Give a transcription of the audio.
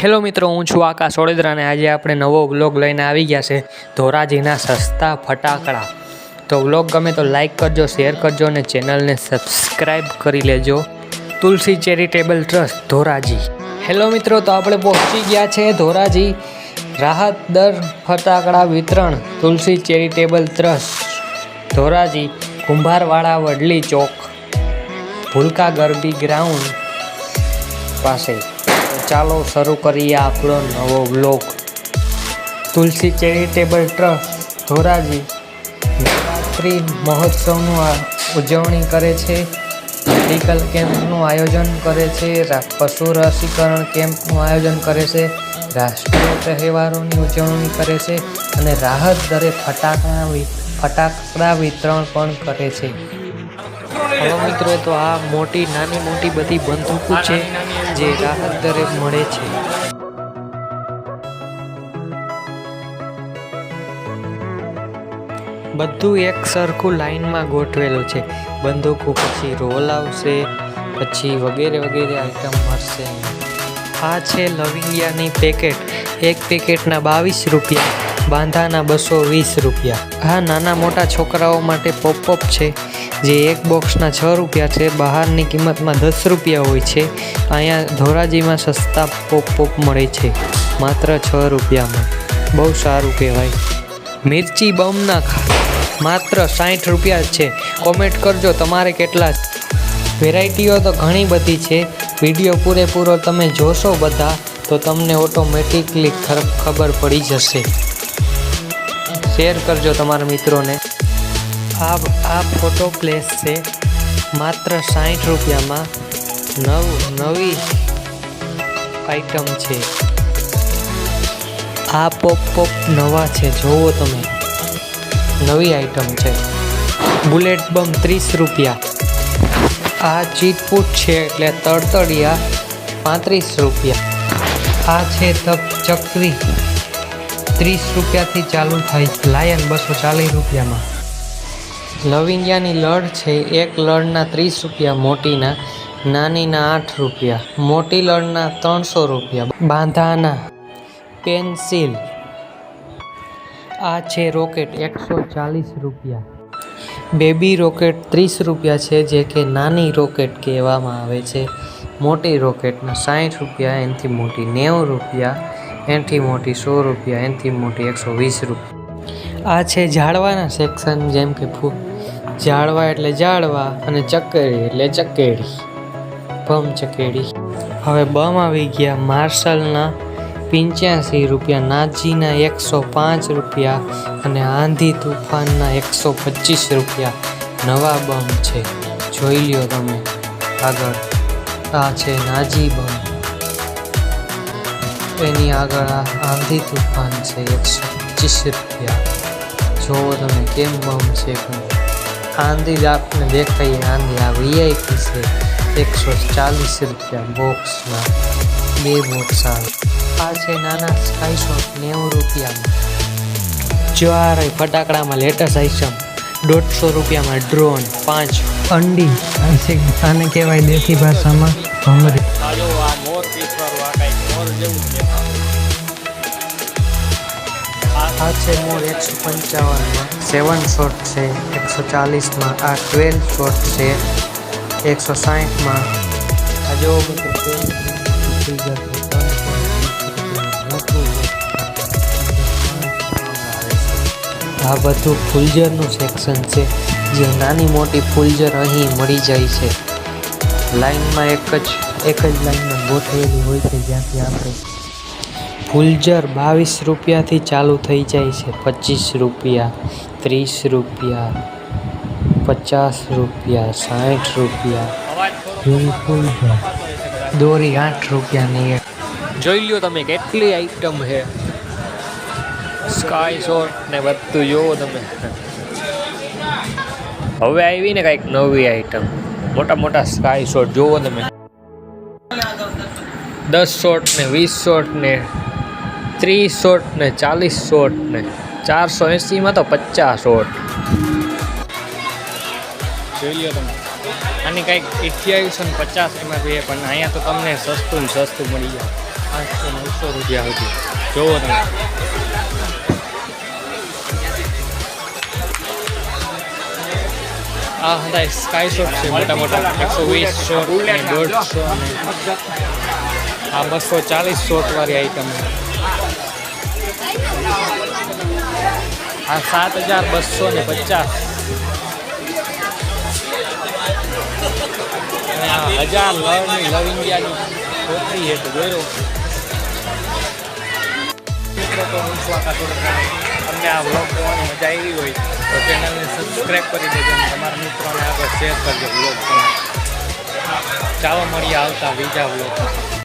Hello મિત્રો, હું છું આકાશ વડોદરા અને આજે આપણે નવો વ્લોગ લઈને આવી ગયા છે, ધોરાજીના સસ્તા ફટાકડા. તો વ્લોગ ગમે તો લાઈક કરજો, શેર કરજો અને ચેનલને સબસ્ક્રાઈબ કરી લેજો. Tulsi charitable trust, Dhoraji. Hello મિત્રો, તો આપણે પહોંચી ગયા છે ધોરાજી. રાહત દર ફટાકડા વિતરણ, Tulsi charitable trust, Dhoraji Kumbharwala Vadli Chowk, Bhulka Garbi ground પાસે. ચાલો શરૂ કરીએ આપણો નવો vlog Tulsi charitable trust Dhoraji. Navratri મહોત્સવનું ઉજવણી કરે છે. મેડિકલ કેમ્પનું આયોજન કરે છે. પશુ રસીકરણ કેમ્પનું આયોજન કરે છે. રાષ્ટ્રીય તહેવારોની ઉજવણી કરે છે અને રાહત દરે ફટાકડા ફટાકડા વિતરણ પણ કરે છે. હલો મિત્રો, તો આ મોટી, નાની મોટી બધી બંદૂકો છે. જે રાહત દરે મળે છે. બધું એક સરખું લાઈનમાં ગોઠવેલું છે. બંદૂકો પછી રોલ આવશે, પછી વગેરે વગેરે આઈટમ મળશે. આ છે લવિંગિયાની પેકેટ. એક પેકેટના બાવીસ રૂપિયા, બાંધાના બસો વીસ રૂપિયા. આ નાના મોટા છોકરાઓ માટે પોપઅપ છે. જે એક બોક્સના છ રૂપિયા છે, બહારની કિંમતમાં દસ રૂપિયા હોય છે. અહીંયા ધોરાજીમાં સસ્તા પોપ પોપ મળે છે, માત્ર છ રૂપિયામાં. બહુ સારું કહેવાય. મિર્ચી બમના માત્ર સાઠ રૂપિયા છે. કોમેન્ટ કરજો તમારે કેટલા વેરાયટીઓ તો ઘણી બધી છે. વીડિયો પૂરેપૂરો તમે જોશો બધા, તો તમને ઓટોમેટિકલી ખબર પડી જશે. શેર કરજો તમારા મિત્રોને. આ આ ફોટો પ્લેસ છે માત્ર સાઠ રૂપિયામાં નવ, નવી આઈટમ છે. આ પોપ પોપ નવા છે. જોવો તમે. નવી આઈટમ છે. બુલેટ બમ ત્રીસ રૂપિયા. આ ચીટપૂટ છે એટલે તડતડિયા પાંત્રીસ રૂપિયા. આ છે તપ ચકરી. ત્રીસ રૂપિયાથી ચાલુ થાય. છે લાયન બસો ચાલીસ રૂપિયામાં. લવિંગિયાની લડ છે એક લડના ત્રીસ રૂપિયા, મોટીના નાનીના આઠ રૂપિયા, મોટી લડના ત્રણસો રૂપિયા. બાંધાના પેન્સિલ. આ છે રોકેટ એકસો ચાલીસ રૂપિયા. બેબી રોકેટ ત્રીસ રૂપિયા છે, જે કે નાની રોકેટ કહેવામાં આવે છે. મોટી રોકેટના સાઠ રૂપિયા, એનાથી મોટી નેવું રૂપિયા, એનાથી મોટી સો રૂપિયા, એનાથી મોટી એકસો વીસ રૂપિયા. આ છે ઝાડવાના સેક્શન જેમ કે ફૂ ઝાડવા એટલે ઝાડવા અને ચકેડી એટલે ચકેડી બમ ચકેડી હવે બમ આવી ગયા માર્શલના પંચ્યાસી રૂપિયા, નાજીના એકસો પાંચ રૂપિયા અને આંધી તુફાનના એકસો પચીસ રૂપિયા. નવા બમ છે. જોઈ લ્યો તમે આગળ. આ છે નાજી બમ. એની આગળ આ આંધી તુફાન છે, એકસો પચીસ રૂપિયા. જોવો તમે કેમ બમ છે પણ. આંધી આપને દેખાઈએ આંધી આ વીઆઈપી છે. એકસો ચાલીસ રૂપિયા બોક્સમાં. બે બોક્સ આવે આ છે નાના સ્કાય નેવું રૂપિયામાં. ચારે ફટાકડામાં લેટેસ્ટ આઈટમ. દોઢસો રૂપિયામાં ડ્રોન પાંચ. અંડી આને કહેવાય દેશી ભાષામાં ભમરી. આ મોર પીસવાળું આ કાંઈક મોર જેવું છે. આ છે મોર એકસો પંચાવનમાં સેવન શોટ છે, એકસો ચાલીસમાં આ ટ્વેલ્વ શોટ છે, એકસો સાહીઠમાં આ જો આ બધું ફૂલઝરનું સેક્શન છે, જે નાની મોટી ફૂલઝર અહીં મળી જાય છે. લાઇનમાં એક જ એક જ લાઈનમાં ગોઠવેલી હોય છે, જ્યાંથી આપણે ફૂલઝર બાવીસ રૂપિયાથી ચાલુ થઈ જાય છે. પચીસ રૂપિયા, ત્રીસ રૂપિયા, પચાસ રૂપિયા, સાઠ રૂપિયા. દોરી આઠ રૂપિયાની જોઈ લ્યો તમે કેટલી આઈટમ છે. સ્કાય શોટ ને બધું જોવો તમે. હવે આવી ને કાંઈક નવી આઈટમ મોટા મોટા સ્કાય શોટ જોવો તમે. દસ શોટ ને વીસ શોટ ને ત્રીસ શોટ ને ચાલીસ શોટ ને ચારસો એંસીમાં તો પચાસ શોટ જોઈ લો તમે. આની કાંઈક અઠ્યાવીસો ને પચાસ એમાં જોઈએ પણ અહીંયા તો તમને સસ્તું ને સસ્તું મળી જાય. પાંચસો નવસો રૂપિયા સુધી. જોવો તમે. આ હતા સ્કાય શોટ છે, મોટા મોટા. વીસ આ બસો ચાલીસ શોટ વાળી આઈટમ આ સાત હજાર બસો ને પચાસ. હજાર લવની લવ ઇન્ડિયાની કોથળી છે તો મિત્રો, તો હું આ વ્લોગ જોવાની મજા આવી હોય, તો ચેનલને સબસ્ક્રાઈબ કરી દેજો અને તમારા મિત્રોને આગળ શેર કરજો વ્લોગ ચાલો મળીએ આવતા બીજા વ્લોગમાં